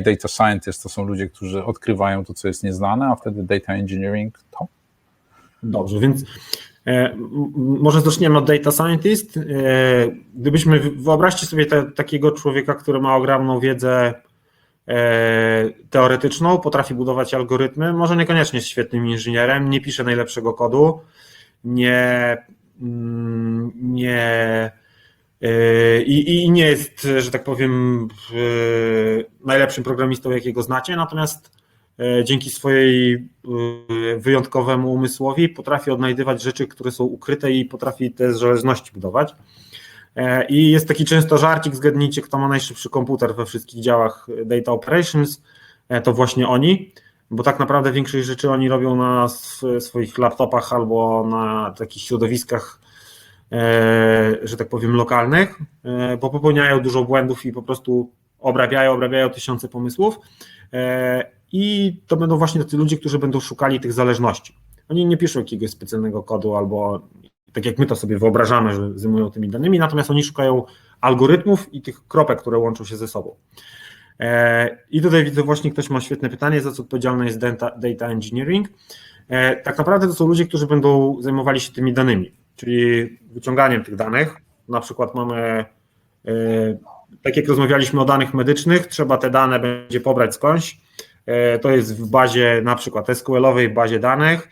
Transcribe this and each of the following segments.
Data scientist to są ludzie, którzy odkrywają to, co jest nieznane, a wtedy data engineering to Dobrze, więc e, może zaczniemy od data scientist. E, gdybyśmy, wyobraźcie sobie te, takiego człowieka, który ma ogromną wiedzę e, teoretyczną, potrafi budować algorytmy, może niekoniecznie jest świetnym inżynierem, nie pisze najlepszego kodu, nie, mm, nie i, i nie jest, że tak powiem, e, najlepszym programistą, jakiego znacie, natomiast e, dzięki swojej e, wyjątkowemu umysłowi potrafi odnajdywać rzeczy, które są ukryte i potrafi te zależności budować. E, I jest taki często żarcik, zgadnijcie, kto ma najszybszy komputer we wszystkich działach Data Operations, E, to właśnie oni, bo tak naprawdę większość rzeczy oni robią na sw- swoich laptopach albo na takich środowiskach, e, że tak powiem, lokalnych, e, bo popełniają dużo błędów i po prostu obrabiają, obrabiają tysiące pomysłów. E, I to będą właśnie tacy ludzie, którzy będą szukali tych zależności. Oni nie piszą jakiegoś specjalnego kodu albo tak jak my to sobie wyobrażamy, że zajmują tymi danymi, natomiast oni szukają algorytmów i tych kropek, które łączą się ze sobą. E, I tutaj widzę właśnie ktoś ma świetne pytanie, za co odpowiedzialny jest data, engineering. E, Tak naprawdę to są ludzie, którzy będą zajmowali się tymi danymi, czyli wyciąganiem tych danych. Na przykład mamy, e, tak jak rozmawialiśmy o danych medycznych, trzeba te dane będzie pobrać skądś. E, To jest w bazie na przykład SQL-owej bazie danych.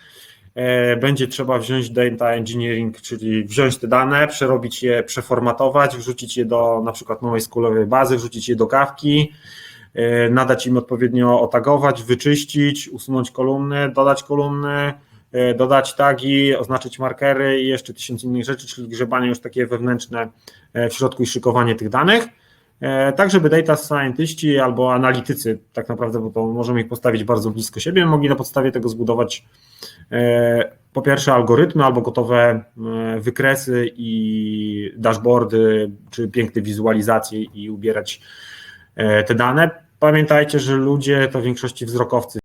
E, Będzie trzeba wziąć data engineering, czyli wziąć te dane, przerobić je, przeformatować, wrzucić je do na przykład nowej SQL-owej bazy, wrzucić je do kawki, nadać im odpowiednio otagować, wyczyścić, usunąć kolumny, dodać kolumny, dodać tagi, oznaczyć markery i jeszcze tysiąc innych rzeczy, czyli grzebanie już takie wewnętrzne e, w środku i szykowanie tych danych. E, Tak, żeby data scientiści albo analitycy, tak naprawdę, bo to możemy ich postawić bardzo blisko siebie, mogli na podstawie tego zbudować e, po pierwsze algorytmy albo gotowe e, wykresy i dashboardy, czy piękne wizualizacje i ubierać e, te dane. Pamiętajcie, że ludzie to w większości wzrokowcy,